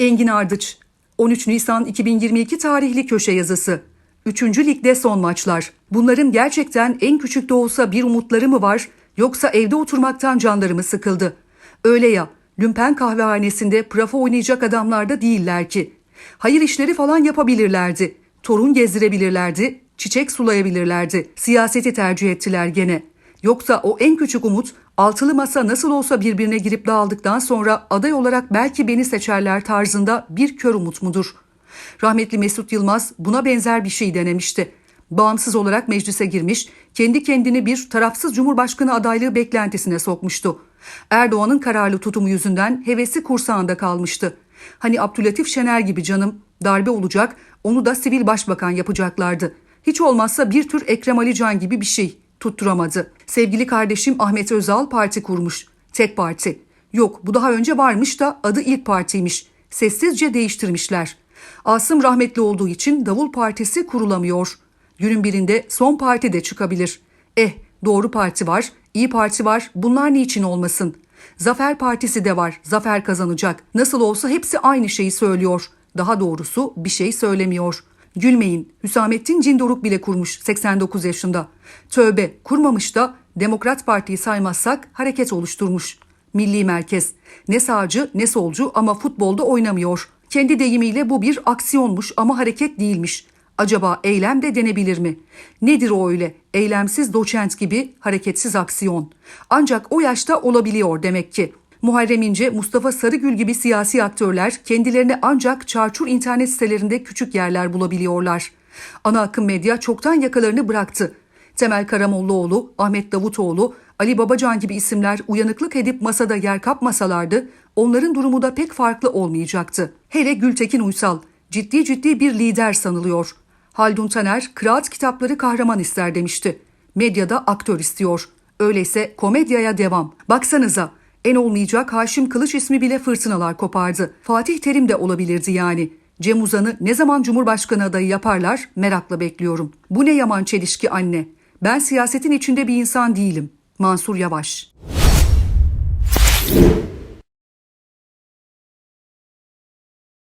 Engin Ardıç 13 Nisan 2022 tarihli köşe yazısı. 3. Lig'de son maçlar. Bunların gerçekten en küçük de olsa bir umutları mı var yoksa evde oturmaktan canları mı sıkıldı? Öyle ya, Lümpen kahvehanesinde prafa oynayacak adamlar da değiller ki. Hayır işleri falan yapabilirlerdi. Torun gezdirebilirlerdi, çiçek sulayabilirlerdi. Siyaseti tercih ettiler gene. Yoksa o en küçük umut altılı masa nasıl olsa birbirine girip dağıldıktan sonra aday olarak belki beni seçerler tarzında bir kör umut mudur? Rahmetli Mesut Yılmaz buna benzer bir şey denemişti. Bağımsız olarak meclise girmiş, kendi kendini bir tarafsız cumhurbaşkanı adaylığı beklentisine sokmuştu. Erdoğan'ın kararlı tutumu yüzünden hevesi kursağında kalmıştı. Hani Abdülatif Şener gibi canım, darbe olacak, onu da sivil başbakan yapacaklardı. Hiç olmazsa bir tür Ekrem Ali Can gibi bir şey tutturamadı. Sevgili kardeşim Ahmet Özal parti kurmuş. Tek parti. Yok bu daha önce varmış da adı İlk Parti'ymiş. Sessizce değiştirmişler. Asım rahmetli olduğu için Davul Partisi kurulamıyor. Günün birinde son parti de çıkabilir. Eh doğru parti var, iyi parti var bunlar niçin olmasın? Zafer Partisi de var, zafer kazanacak. Nasıl olsa hepsi aynı şeyi söylüyor. Daha doğrusu bir şey söylemiyor. Gülmeyin, Hüsamettin Cindoruk bile kurmuş 89 yaşında. Tövbe, kurmamış da Demokrat Parti'yi saymazsak hareket oluşturmuş. Milli Merkez. Ne sağcı ne solcu ama futbolda oynamıyor. Kendi deyimiyle bu bir aksiyonmuş ama hareket değilmiş. Acaba eylem de denebilir mi? Nedir o öyle? Eylemsiz doçent gibi hareketsiz aksiyon. Ancak o yaşta olabiliyor demek ki. Muharrem İnce, Mustafa Sarıgül gibi siyasi aktörler kendilerine ancak çarçur internet sitelerinde küçük yerler bulabiliyorlar. Ana akım medya çoktan yakalarını bıraktı. Temel Karamollaoğlu, Ahmet Davutoğlu, Ali Babacan gibi isimler uyanıklık edip masada yer kapmasalardı onların durumu da pek farklı olmayacaktı. Hele Gültekin Uysal ciddi ciddi bir lider sanılıyor. Haldun Taner kıraat kitapları kahraman ister demişti. Medyada aktör istiyor. Öyleyse komedyaya devam. Baksanıza en olmayacak Haşim Kılıç ismi bile fırtınalar kopardı. Fatih Terim de olabilirdi yani. Cem Uzan'ı ne zaman Cumhurbaşkanı adayı yaparlar merakla bekliyorum. Bu ne yaman çelişki anne. Ben siyasetin içinde bir insan değilim. Mansur Yavaş